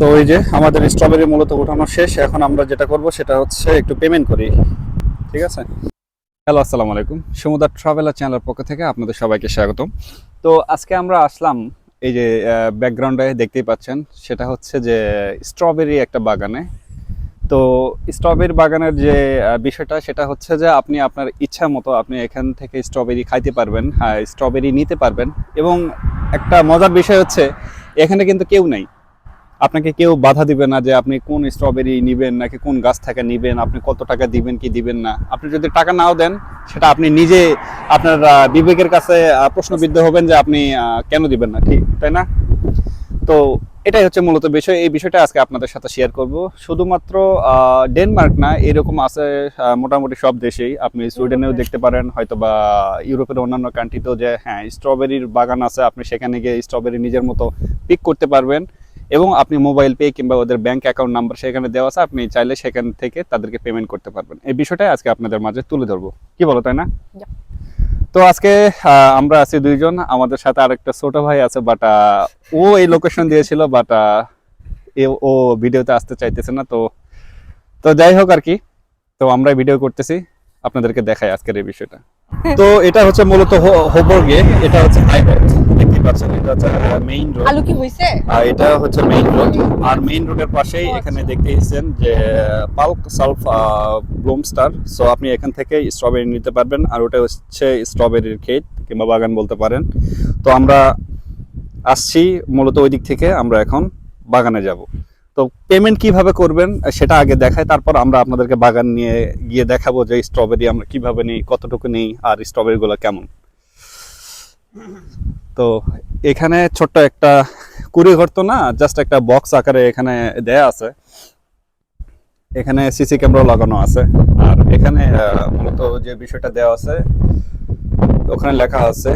তো ওই যে আমাদের স্ট্রবেরি মূলত ওঠানো শেষ। এখন আমরা যেটা করব সেটা হচ্ছে একটু পেমেন্ট করি। ঠিক আছে? হ্যালো, আসসালামু আলাইকুম। সমুদার ট্রাভেলার চ্যানেলের পক্ষ থেকে আপনাদের সবাইকে স্বাগতম। তো আজকে আমরা আসলাম এই যে ব্যাকগ্রাউন্ডে দেখতেই পাচ্ছেন, সেটা হচ্ছে যে স্ট্রবেরি একটা বাগানে। তো স্ট্রবেরি বাগানের যে বিষয়টা, সেটা হচ্ছে যে আপনি আপনার ইচ্ছা মতো আপনি এখান থেকে স্ট্রবেরি খাইতে পারবেন হ্যাঁ স্ট্রবেরি নিতে পারবেন। এবং একটা মজার বিষয় হচ্ছে, এখানে কিন্তু কেউ নেই। আপনাকে কেউ বাধা দিবে না যে আপনি কোন স্ট্রবেরি নেবেন নাকি কোন গাছ থেকে নেবেন আপনি কত টাকা দিবেন কি দিবেন না। আপনি যদি টাকা নাও দেন সেটা আপনি নিজে আপনার বিবেকের কাছে প্রশ্নবিদ্ধ হবেন যে আপনি কেন দিবেন না ঠিক তাই না? তো এটাই হচ্ছে মূলত বিষয়। এই বিষয়টা আজকে আপনাদের সাথে শেয়ার করব। শুধুমাত্র আহ, ডেনমার্ক না এরকম আছে মোটামুটি সব দেশেই। আপনি সুইডেনেও দেখতে পারেন হয়তো বা ইউরোপের অন্যান্য কান্ট্রিতেও যে হ্যাঁ স্ট্রবেরির বাগান আছে আপনি সেখানে গিয়ে স্ট্রবেরি নিজের মতো পিক করতে পারবেন। এবং আপনি মোবাইল পে কিংবা ওদের ব্যাংক অ্যাকাউন্ট নাম্বার সেখানে দেওয়া আছে আপনি চাইলে সেখান থেকে তাদেরকে পেমেন্ট করতে পারবেন। এই বিষয়টাই আজকে আপনাদের মাঝে তুলে ধরবো। কি বলো তাই না? তো আজকে আমরা আছি দুইজন। আমাদের সাথে আরেকটা ছোট ভাই আছে বাট ও এই লোকেশন দিয়েছিল বাট ও ভিডিওতে আসতে চাইতেছে না তো তো যাই হোক আর কি। তো আমরা ভিডিও করতেছি। আপনাদেরকে দেখাই আজকের এই বিষয়টা। তো এটা হচ্ছে মূলত হোবর্গে এটা হচ্ছে হাই দেখতে পাচ্ছেন এটা হচ্ছে মেইন রোড আলু কি হইছে? আর এটা হচ্ছে মেইন রোড আর মেইন রোডের পাশেই এখানে দেখতে এসেছেন যে পাল্ক সালফ ব্লুমস্টার সো আপনি এখান থেকে স্ট্রবেরি নিতে পারবেন। আর ওটা হচ্ছে স্ট্রবেরির ক্ষেত কিংবা বাগান বলতে পারেন। তো আমরা আসছি মূলত ওই দিক থেকে আমরা এখন বাগানে যাব। তো পেমেন্ট কীভাবে করবেন, সেটা আগে দেখায় তারপর আমরা আপনাদেরকে বাগান নিয়ে গিয়ে দেখাবো যে স্ট্রবেরি আমরা কীভাবে নিই, কতটুকু নিই, আর স্ট্রবেরিগুলো কেমন। তো এখানে ছোট্ট একটা কুড়ি ঘর তো না জাস্ট একটা বক্স আকারে এখানে দেয়া আছে। এখানে সিসি ক্যামেরাও লাগানো আছে। আর এখানে মূলত যে বিষয়টা দেওয়া আছে, ওখানে লেখা আছে।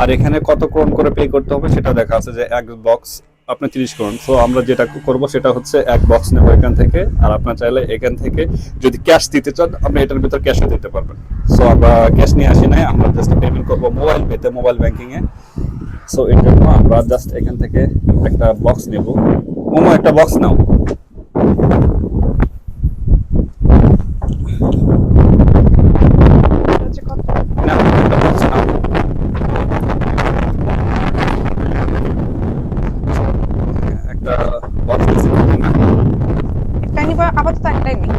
আর এখানে কত ক্রোন করে পে করতে হবে সেটা দেখা আছে যে এক বক্স আপনি তিরিশ করুন। সো আমরা যেটা করব সেটা হচ্ছে এক বক্স নেব এখান থেকে, আর আপনার চাইলে এখান থেকে যদি ক্যাশ দিতে চান, আপনি এটার ভিতর ক্যাশও দিতে পারবেন। সো আমরা ক্যাশ নিয়ে আসি নাই, আমরা জাস্ট পেমেন্ট করব মোবাইল পেতে মোবাইল ব্যাঙ্কিংয়ে সো এর জন্য আমরা জাস্ট এখান থেকে একটা বক্স নেব। মোমো একটা বক্স নাও হচ্ছে কত না একটা বক্স নাও একটা বক্স দিছি না একটা নিবা আপাতত একটাই নেই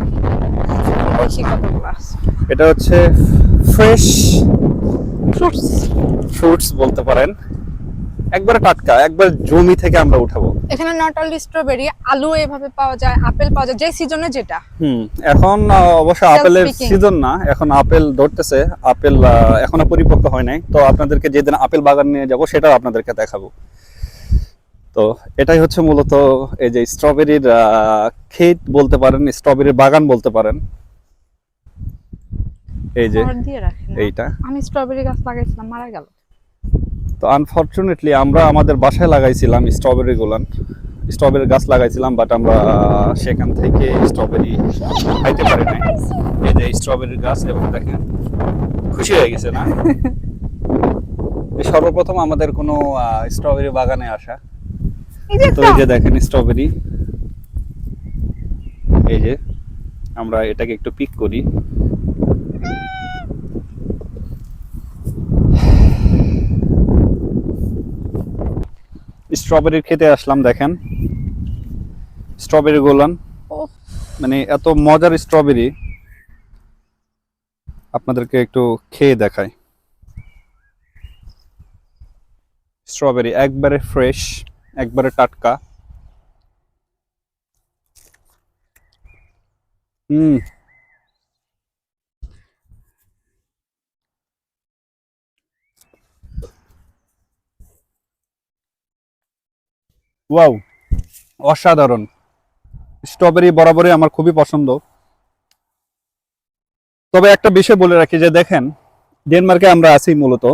দেখি কতগুলো আছে এটা হচ্ছে ফ্রেশ ফ্রুটস ফ্রুটস বলতে পারেন। একবারে টাটকা একবার জমি থেকে আমরা উঠাবো। এখানে নট অনলি স্ট্রবেরি আলু এভাবে পাওয়া যায় আপেল পাওয়া যায় যে সিজনে যেটা। হুম এখন অবশ্য আপেলের. সিজন না এখন আপেল ধরতেছে আপেল এখনও পরিপক্ক হয় নাই। তো আপনাদেরকে যেদিন আপেল বাগান নিয়ে যাব সেটাও আপনাদেরকে দেখাবো। তো এটাই হচ্ছে মূলত এই যে স্ট্রবেরির ক্ষেত বলতে পারেন স্ট্রবেরির বাগান বলতে পারেন। এই যে। এইটা। আমি স্ট্রবেরি গাছ লাগাইছিলাম মারা গেল। তো আনফরচুনেটলি আমরা আমাদের বাসায় লাগাইছিলাম স্ট্রবেরি গুলান। স্ট্রবেরি গাছ লাগাইছিলাম বাট আমরা সেখান থেকে স্ট্রবেরি খাইতে পারি নাই। এই যে স্ট্রবেরির গাছ এবং দেখেন খুশি হয়ে গেছে না? সর্বপ্রথম আমাদের কোনো স্ট্রবেরি বাগানে আসা। তো এই যে দেখেন স্ট্রবেরি এই যে আমরা এটাকে একটু পিক করি। স্ট্রবেরির খেতে আসলাম দেখেন। স্ট্রবেরি গোলান। মানে এত মজার স্ট্রবেরি। আপনাদেরকে একটু খেয়ে দেখাই। স্ট্রবেরি একবারে ফ্রেশ একবারে টাটকা। হুম। ওয়াও, অসাধারণ। স্ট্রবেরি বরাবরই আমার খুবই পছন্দ। তবে একটা বিষয় বলে রাখি যে দেখেন, ডেনমার্কে আমরা আছি মূলত।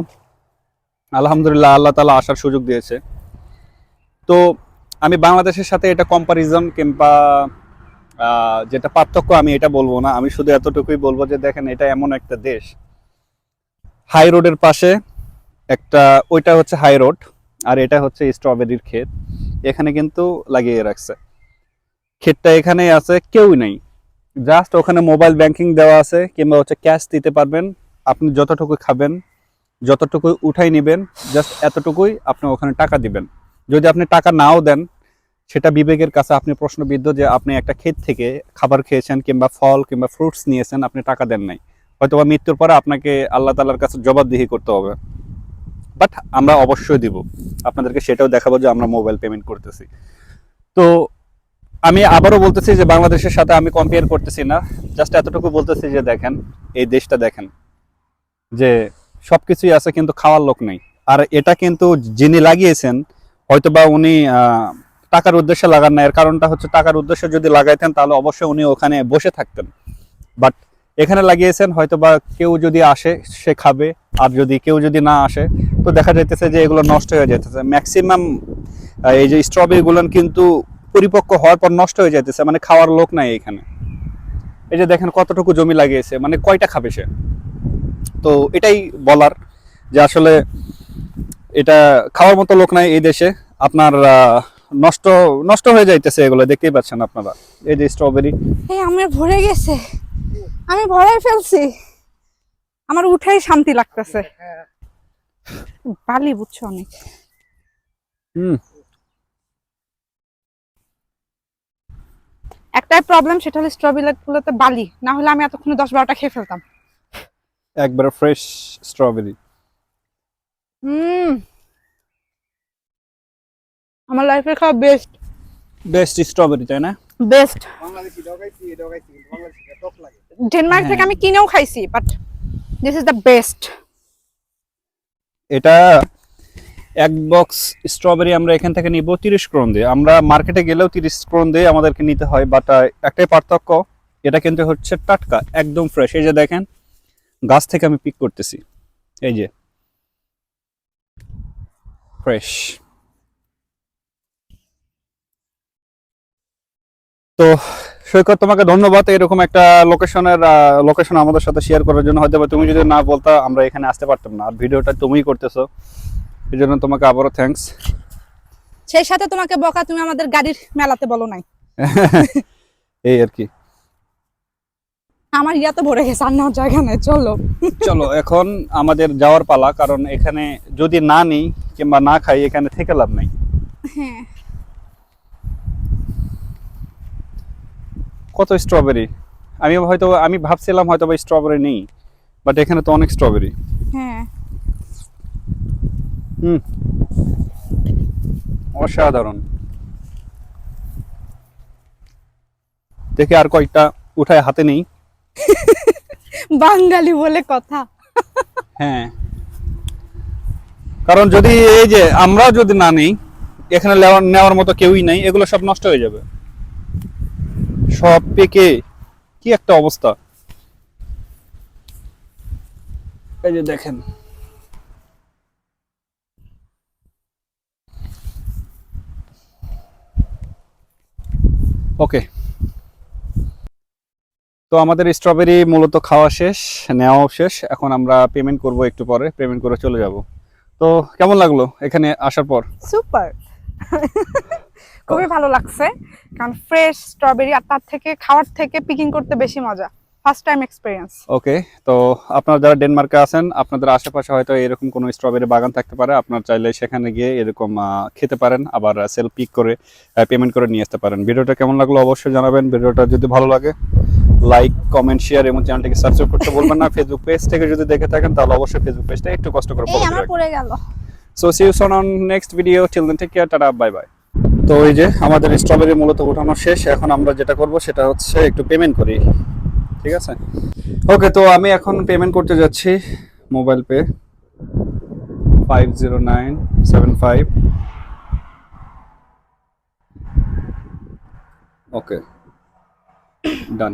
আলহামদুলিল্লাহ আল্লাহ তালা আসার সুযোগ দিয়েছে। তো আমি বাংলাদেশের সাথে এটা কম্পারিজন কিংবা যেটা পার্থক্য আমি এটা বলব না। আমি শুধু এতটুকুই বলব যে দেখেন, এটা এমন একটা দেশ। হাই রোডের পাশে একটা, ওইটা হচ্ছে হাই রোড আর এটা হচ্ছে স্ট্রবেরির ক্ষেত। এখানে কিন্তু লাগিয়ে রাখছে। ক্ষেতটা এখানে আছে, কেউই নেই। জাস্ট ওখানে মোবাইল ব্যাংকিং দেওয়া আছে, কিংবা হচ্ছে ক্যাশ দিতে পারবেন। আপনি যতটুকু খাবেন, যতটুকু উঠাই নেবেন জাস্ট এতটুকুই আপনি ওখানে টাকা দিবেন। যদি আপনি টাকা নাও দেন, সেটা বিবেকের কাছে আপনি প্রশ্নবিদ্ধ যে আপনি একটা ক্ষেত থেকে খাবার খেয়েছেন, কিংবা ফল, কিংবা ফ্রুটস নিয়েছেন, আপনি টাকা দেন নাই। হয়তো বা মৃত্যুর পরে আপনাকে আল্লাহ তালার কাছে জবাবদিহি করতে হবে। বাট আমরা অবশ্যই দিব। আপনাদেরকে সেটাও দেখাবো যে আমরা মোবাইল পেমেন্ট করতেছি। তো আমি আবারও বলতেছি যে বাংলাদেশের সাথে আমি কম্পেয়ার করতেছি না। জাস্ট এতটুকু বলতেছি যে দেখেন, এই দেশটা দেখেন, যে সবকিছুই আছে কিন্তু খাওয়ার লোক নেই। আর এটা কিন্তু যিনি লাগিয়েছেন, হয়তোবা উনি টাকার উদ্দেশ্যে লাগান না। এর কারণটা হচ্ছে টাকার উদ্দেশ্যে যদি লাগাইতেন, তাহলে অবশ্যই উনি ওখানে বসে থাকতেন। বাট এখানে লাগিয়েছেন হয়তো বা কেউ যদি আসে, সে খাবে। আর যদি কেউ যদি না আসে, তো দেখা যাইতেছে যে এগুলো নষ্ট হয়ে যাইতেছে। ম্যাক্সিমাম এই যে স্ট্রবেরিগুলো কিন্তু পরিপক্ক হওয়ার পর নষ্ট হয়ে যাইতেছে মানে খাওয়ার লোক নাই এখানে। এই যে দেখেন কতটুকু জমি লাগিয়েছে মানে কয়টা খাবে সে? তো এটাই বলার যে আসলে এটা খাওয়ার মতো লোক নাই এই দেশে। আপনার নষ্ট নষ্ট হয়ে যাইতেছে এগুলো, দেখতেই পাচ্ছেন আপনারা। এই যে স্ট্রবেরি আমার ভরে গেছে। আমি ভরাই ফেলছি। আমার উঠাই শান্তি লাগতেছে। বালি বুঝছ অনেক। একটাই প্রবলেম সেটা হলো স্ট্রবেরি গুলোতে বালি। না হলে আমি এতক্ষণে দশ বারোটা খেয়ে ফেলতাম। একবারে ফ্রেশ স্ট্রবেরি হুম। আমার লাইফের খাওয়া বেস্ট বেস্ট স্ট্রবেরি তাই না? বেস্ট বাংলাদেশি ডগাইছি ডগাইছি বাংলাদেশি টক লাগে। ডেনমার্ক থেকে হ্যাঁ। আমি কিনেও খাইছি but this is the best এটা এক বক্স স্ট্রবেরি আমরা এখান থেকে নিব তিরিশ ক্রোন দিয়ে। আমরা মার্কেটে গেলেও তিরিশ ক্রোন দিয়ে আমাদেরকে নিতে হয় বাট একটাই পার্থক্য এটা কিন্তু হচ্ছে টাটকা একদম ফ্রেশ এই যে দেখেন গাছ থেকে আমি পিক করতেছি। এই যে ফ্রেশ তো সৈকত তোমাকে ধন্যবাদ। এরকম একটা লোকেশনের লোকেশন আমাদের সাথে শেয়ার করার জন্য। হয়তো তুমি যদি না বলতা আমরা এখানে আসতে পারতাম না। আর ভিডিওটা তুমিই করতেছো। এই জন্য তোমাকে আবারও থ্যাঙ্কস সেই সাথে তোমাকে বকা তুমি আমাদের গাড়ির মেলাতে বলো নাই। এই আর কি। আমার ইয়া তো ভরে গেছে আর নেওয়ার জায়গা নেই চলো। চলো এখন আমাদের যাওয়ার পালা কারণ এখানে যদি না নিই কিংবা না খাই এখানে থেকে লাভ নাই। হ্যাঁ। কত স্ট্রবেরি আমি হয়তো আমি ভাবছিলাম হয়তো বা স্ট্রবেরি নেই বাট এখানে তো অনেক স্ট্রবেরি হ্যাঁ। হুম। অসাধারণ। দেখি আর কয়েকটা উঠায় হাতে নেই। বাঙালি বলে কথা। হ্যাঁ। কারণ যদি এই যে আমরা যদি না নেই এখানে নেওয়ার মতো কেউই নাই এগুলো সব নষ্ট হয়ে যাবে। সব পেকে কি একটা অবস্থা? এই যে দেখেন। ওকে তো আমাদের স্ট্রবেরি মূলত খাওয়া শেষ নেওয়াও শেষ। এখন আমরা পেমেন্ট করব একটু পরে পেমেন্ট করে চলে যাব। তো কেমন লাগল এখানে আসার পর? সুপার খুবই ভালো লাগছে। কারণ ফ্রেশ স্ট্রবেরি আর তার থেকে খাওয়ার থেকে পিকিং করতে বেশি মজা। ফার্স্ট টাইম এক্সপিরিয়েন্স ওকে তো আপনারা যারা ডেনমার্কে আছেন আপনাদের আশেপাশে হয়তো এরকম কোনো স্ট্রবেরি বাগান থাকতে পারে। আপনার চাইলে সেখানে গিয়ে এরকম খেতে পারেন আবার সেল পিক করে পেমেন্ট করে নিয়ে আসতে পারেন। ভিডিওটা কেমন লাগল অবশ্যই জানাবেন। ভিডিওটা যদি ভালো লাগে লাইক কমেন্ট শেয়ার এবং চ্যানেলটিকে সাবস্ক্রাইব করতে বলবেন না। ফেসবুক পেজ থেকে যদি দেখে থাকেন তাহলে অবশ্যই ফেসবুক পেজটা একটু কষ্ট করে ফলো গেল। So see you soon on next video till then take care tata bye bye তো ওই যে আমাদের স্ট্রবেরি মূলত ওঠানো শেষ। এখন আমরা যেটা করব সেটা হচ্ছে একটু পেমেন্ট করি। ঠিক আছে? ওকে তো আমি এখন পেমেন্ট করতে যাচ্ছি mobile pay five zero nine seven five okay done